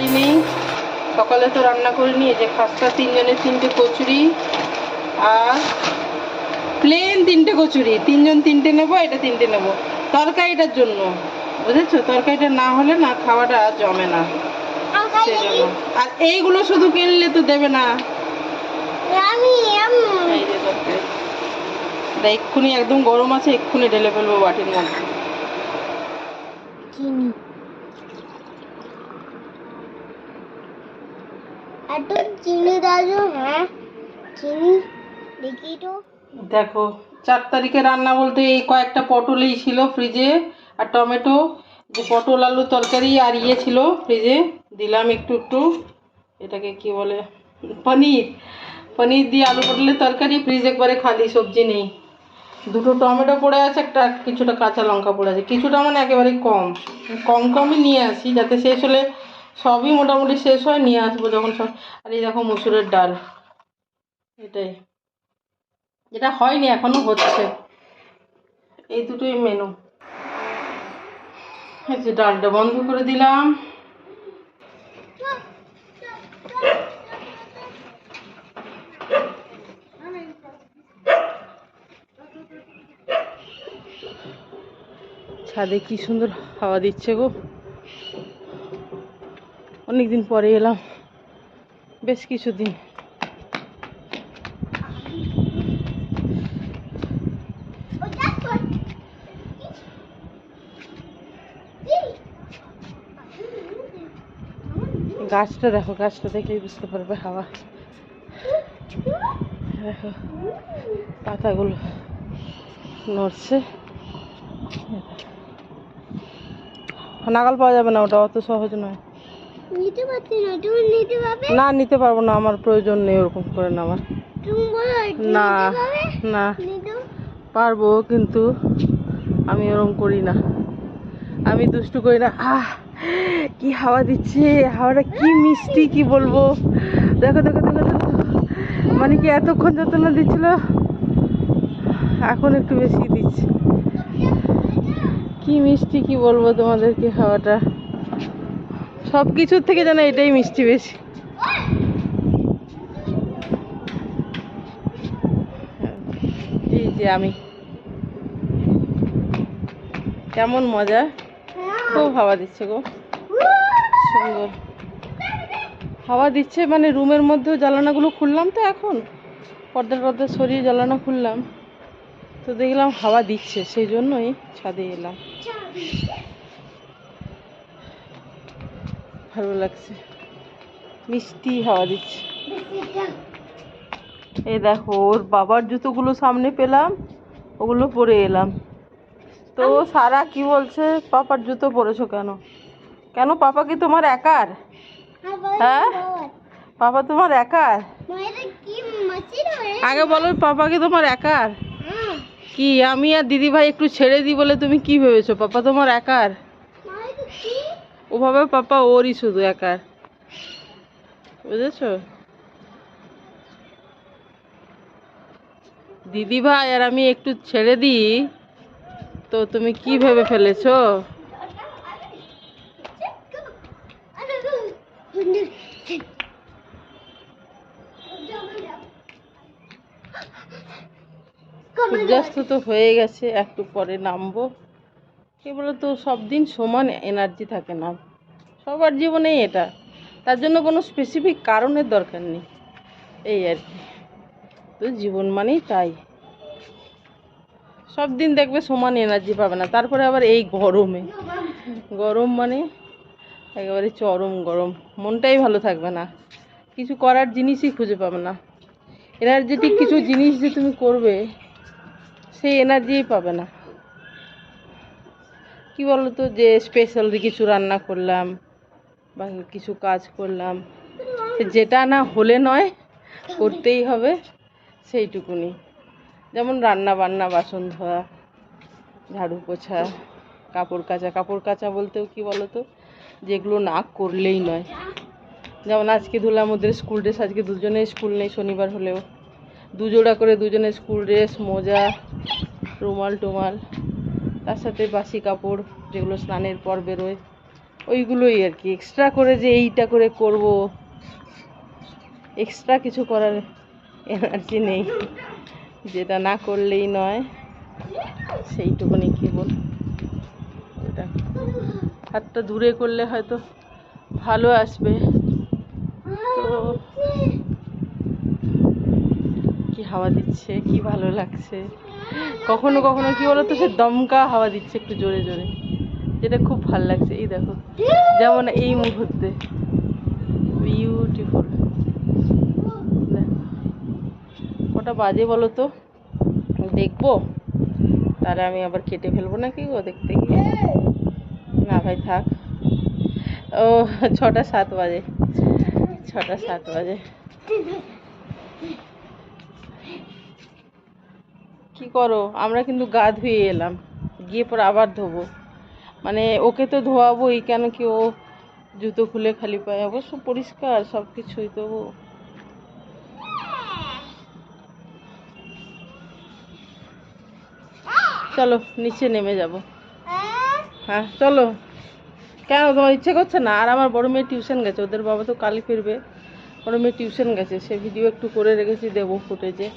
বাড়ি নেই। সকালে তো রান্না করিনি এই যে খাস্তা তিনজনের তিনটে কচুরি আর প্লেন তিনটে কচুরি। তিনজন তিনটে নেব এটা তিনটে নেব। তরকারিটার জন্য বুঝেছ? তরকারিটা না হলে না খাওয়াটা জমে না। আর এইগুলো শুধু কিনলে তো দেবে না। তরকারি এক্ষুনি একদম গরম আছে এক্ষুনি ঢেলে ফেলব বাটির মধ্যে। হ্যাঁ? দেখি চার তারিখে রান্না বলতে এই কয়েকটা পটলই ছিল ফ্রিজে আর টমেটো পটল আলু তরকারি আর ইয়ে ছিল ফ্রিজে, দিলাম একটু একটু, এটাকে কি বলে, পনির। পনির দিয়ে আলু পটলের তরকারি, ফ্রিজ একবারে খালি, সবজি নেই। দুটো টমেটো পড়ে আছে, একটা কিছুটা কাঁচা লঙ্কা পড়ে আছে। কিছুটা মানে একেবারে কম। কম কমই নিয়ে আসি, যাতে শেষ হলে সবই মোটামুটি শেষ হয়, নিয়ে আসব যখন সব। আর এই দেখো মুসুরের ডাল। এটাই। যেটা হয়নি, এখনও হচ্ছে। এই দুটোই মেনু এই ডালটা বন্ধ করে দিলাম। ছাদে কি সুন্দর হাওয়া দিচ্ছে গো। অনেকদিন পরে এলাম। বেশ কিছুদিন। গাছটা দেখো, গাছটা দেখলেই বুঝতে পারবে হাওয়া। দেখো, পাতাগুলো নড়ছে। নাগাল পাওয়া যাবে না ওটা, অত সহজ নয়। নিতে পারছি না তুমি নিতে পারবে? না নিতে পারব না আমার প্রয়োজন নেই ওরকম করে নেওয়ার। তুমি বলো না না। পারব কিন্তু আমি ওরকম করি না। আমি দুষ্টু করি না। আহ কি হাওয়া দিচ্ছে হাওয়াটা কি মিষ্টি কি বলব? দেখো দেখো দেখো দেখো। মানে কি এতক্ষণ যতক্ষণ দিচ্ছিল? এখন একটু বেশি দিচ্ছে। কি মিষ্টি কি বলব তোমাদেরকে হাওয়াটা? সব কিছুর থেকে যেন এটাই মিষ্টি বেশি। আমি। কেমন মজা? খুব হাওয়া দিচ্ছে গো। সুন্দর। হাওয়া দিচ্ছে মানে রুমের মধ্যেও জ্বালানাগুলো খুললাম তো এখন। পর্দা টর্দা সরিয়ে জ্বালানা খুললাম। তো দেখলাম হাওয়া দিচ্ছে, সেই জন্যই ছাদে এলাম। ভালো লাগছে। মিষ্টি হাওয়া দিচ্ছে। এই দেখো ওর বাবার জুতোগুলো সামনে পেলাম ওগুলো পরে এলাম। তো সারা কি বলছে? পাপার জুতো পরেছো কেন? কেন পাপা কি তোমার একার? হ্যাঁ? পাপা তোমার একার? আগে বলো পাপা কি তোমার একার? হ্যাঁ। কি আমি আর দিদি ভাই একটু ছেড়ে দিই বলে তুমি কি ভেবেছো? পাপা তোমার একার? ওভাবে পাপা ওরই শুধু একার। বুঝেছ? দিদি ভাই, আর আমি একটু ছেড়ে দিই। তো তুমি কি ভেবে ফেলেছো? সূর্যাস্ত তো হয়ে গেছে, একটু পরে নামবো। কি বলতো সব দিন সমান এনার্জি থাকে না। সবার জীবনেই এটা। তার জন্য কোনো স্পেসিফিক কারণের দরকার নেই। এই আর কি। তো জীবন মানেই তাই। সব দিন দেখবে সমান এনার্জি পাবে না। তারপরে আবার এই গরমে। গরম মানে একেবারে চরম গরম। মনটাই ভালো থাকবে না। কিছু করার জিনিসই খুঁজে পাবে না। এনার্জেটিক কিছু জিনিস যে তুমি করবে, সেই এনার্জিই পাবে না। কি বলতো যে স্পেশাল কিছু রান্না করলাম বা কিছু কাজ করলাম। যেটা না হলে নয়, করতেই হবে, সেইটুকুনি। যেমন রান্না বান্না, বাসন ধোয়া, ঝাড়ু পোছা, কাপড় কাচা। কাপড় কাচা বলতেও কি বলতো? যেগুলো না করলেই নয়। যেমন আজকে ধুলাম ওদের স্কুল ড্রেস আজকে দুজনের স্কুল নেই, শনিবার হলেও। দুজোড়া করে দুজনে স্কুল ড্রেস মোজা, রুমাল, টুমাল। তার সাথে বাসি কাপড় যেগুলো স্নানের পর বেরোয়, ওইগুলোই আর কি। এক্সট্রা করে যে এইটা করে করব এক্সট্রা কিছু করার এনার্জি নেই। যেটা না করলেই নয়, সেইটুকুনি কেবল ওটা হাতটা দূরে করলে হয়তো ভালো আসবে। তো কি হাওয়া দিচ্ছে, কি ভালো লাগছে? কখনো কখনো কি বলতো, সে দমকা হাওয়া দিচ্ছে একটু জোরে জোরে। যেটা খুব ভালো লাগছে, এই দেখো। যেমন এই মুহূর্তে। বিউটিফুল কটা বাজে বলো তো দেখব? তাহলে আমি আবার কেটে ফেলব নাকি গো দেখতে গিয়ে? না ভাই, থাক। ও, ছটা সাত বাজে। ছটা সাত বাজে। কি করো? আমরা কিন্তু গা ধুয়ে এলাম। গিয়ে পর আবার ধোবো। মানে ওকে তো ধোয়াবোই, কেন কি ও জুতো খুলে খালি পায়ে? অবশ্য পরিষ্কার সব কিছুই তবু চলো, নিচে নেমে যাব। হ্যাঁ চলো। কেন, তোমার ইচ্ছে করছে না? আর আমার বড় মেয়ে টিউশন গেছে, ওদের বাবা তো কালই ফিরবে। বড় মেয়ে টিউশন গেছে, সে ভিডিও একটু করে রেখেছি, দেবো ফুটেজে।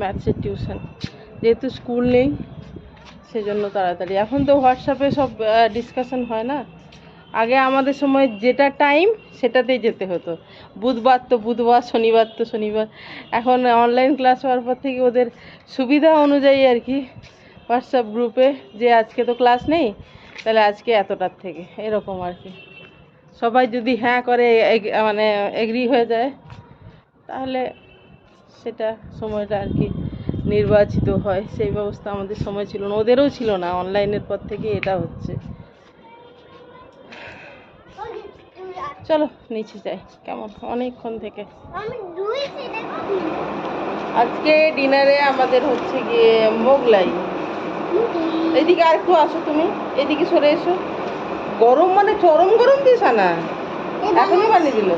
ম্যাথসের টিউশন। যেহেতু স্কুল নেই, সেজন্য তাড়াতাড়ি। এখন তো হোয়াটসঅ্যাপে সব ডিসকাশন হয় না। আগে আমাদের সময় যেটা টাইম সেটাতেই যেতে হতো। বুধবার তো বুধবার, শনিবার তো শনিবার। এখন অনলাইন ক্লাস হওয়ার পর থেকে ওদের সুবিধা অনুযায়ী আর কি হোয়াটসঅ্যাপ গ্রুপে যে আজকে তো ক্লাস নেই, তাহলে আজকে এতটার থেকে। এরকম আর কি। সবাই যদি হ্যাঁ করে মানে এগ্রি হয়ে যায়, তাহলে সেটা সময়টা আর কি নির্বাচিত হয়। সেই ব্যবস্থা আমাদের সময় ছিল না। ওদেরও ছিল না। অনলাইনের পর থেকে এটা হচ্ছে। চলো, নিচে যাই। কেমন? অনেকক্ষণ থেকে। আজকে ডিনারে আমাদের হচ্ছে গিয়ে মোগলাই। এদিকে আর একটু আসো তুমি। এদিকে সরে এসো। গরম মানে চরম গরম দিস না। এখনই বানিয়ে দিল।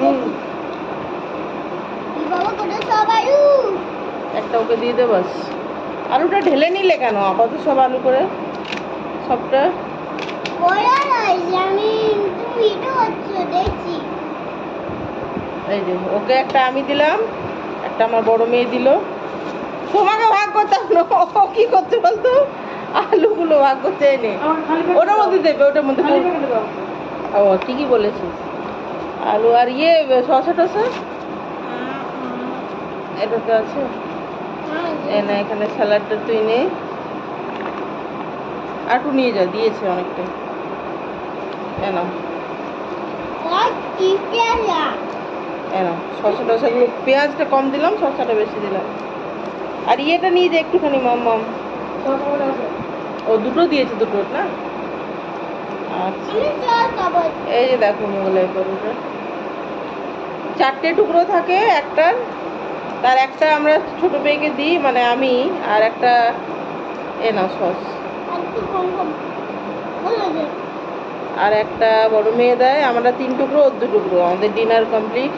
হুম। একটা ওকে দিয়ে দে বাস। আলুটা ঢেলে নিলে কেন? আপাতত সব আলু করে সবটা? এই যে ওকে একটা আমি দিলাম একটা আমার বড় মেয়ে দিল। তোমাকে ভাগ করতাম না ও কি করছে বলতো? আলুগুলো ভাগ করতে এনে ওটার মধ্যে দেবে ওটার মধ্যে ও ঠিকই বলেছিস। আলু আর ইয়ে শসা টসা? এটা তো আছে। না, এখানে স্যালাডটা তুই নে। একটু নিয়ে যা, দিয়েছে অনেকটাই এ নাও। আর কি এ নাও, শসা টসাগুলো, পেঁয়াজটা কম দিলাম, শসাটা বেশি দিলাম। আর ইয়েটা নিয়ে যা একটুখানি, মাম মাম। ও, দুটো দিয়েছে, দুটো, না? আচ্ছা। এই যে দেখো, মোগলাই পরোটা। চারটে টুকরো থাকে, একটার। তার একটা আমরা ছোট মেয়েকে দিই মানে আমি, আর একটা এ না সস। আর একটা বড় মেয়ে দেয়, আমরা তিন টুকরো, ওর দু টুকরো, আমাদের ডিনার কমপ্লিট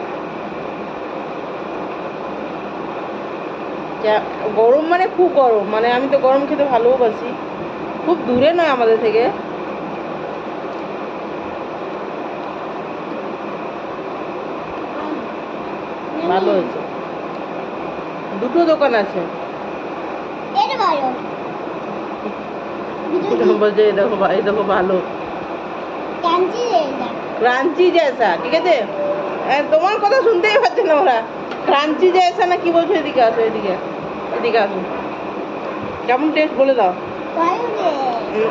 গরম মানে খুব গরম মানে আমি তো গরম খেতে ভালোবাসি। খুব দূরে নয় আমাদের থেকে। ভালো হয়েছে। দুটো দোকান আছে। বলছে "এই দেখো ভাই দেখো ভালো। ক্রাঞ্চি জেসা ঠিক আছে? তোমার কথা শুনতেই পাচ্ছে না ওরা। ক্রাঞ্চি জেসা না কি বলছো এদিকে আসো এদিকে এদিকে আসো। কেমন টেস্ট বলে দাও।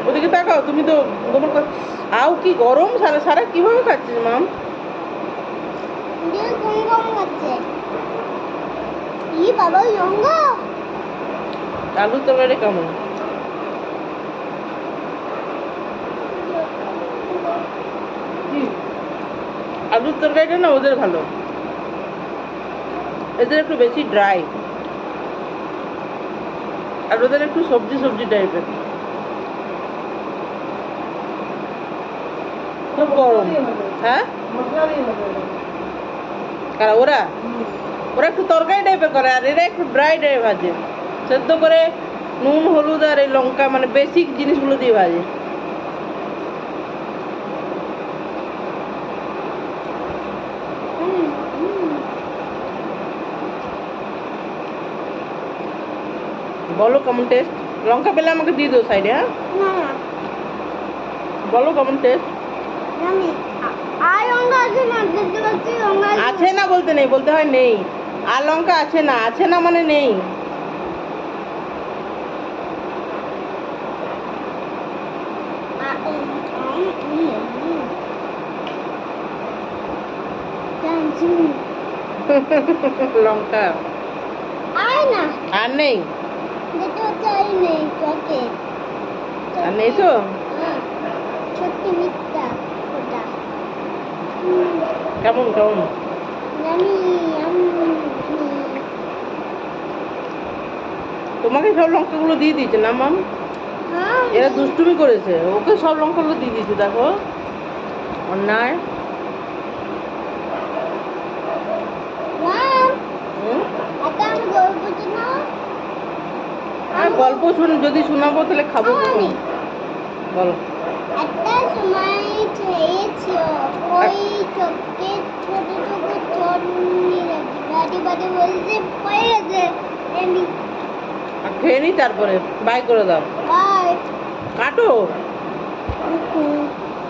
ওদিকে তাকাও তুমি তো তোমার আও কি গরম সারা সারা কীভাবে খাচ্ছিস মাম? কম করছে ই বাবা লঙ্গ আলুর তরকারি কেমন আলুর তরকারিটা না ওদের ভালো এদের একটু বেশি ড্রাই আর ওদের একটু সবজি সবজি টাইপের খুব গরম হ্যাঁ কারা ওরা ওরা একটু তরকারি টাইপের করে আর এরা একটু ড্রাই ড্রাই ভাজে। সেদ্ধ করে নুন হলুদ আর এই লঙ্কা মানে বেসিক জিনিসগুলো দিয়ে ভাজে। বলো কেমন টেস্ট লঙ্কা পেলে আমাকে দিয়ে দেবো সাইডে হ্যাঁ? বলো কেমন টেস্ট আছে না বলতে নেই বলতে হয় নেই। আর লঙ্কা আছে না আছে না মানে নেই। লঙ্কা। আর নেই? নেই তো? কেমন কেমন? আমি আমি তোমাকে সব লঙ্কাগুলো দিয়ে দিয়েছে না মাম হ্যাঁ। এরা দুষ্টুমি করেছে। ওকে সব লঙ্কাগুলো দিয়ে দিয়েছে দেখো। অন্যায়। আর গল্প শুন যদি শোনাবো তাহলে খাব বলো। একটা সময় ওই চোখে ছোট ছোট নিয়ে বাড়ি বাড়ি খেয়ে নি তারপরে বাই করে দাও। কাটো।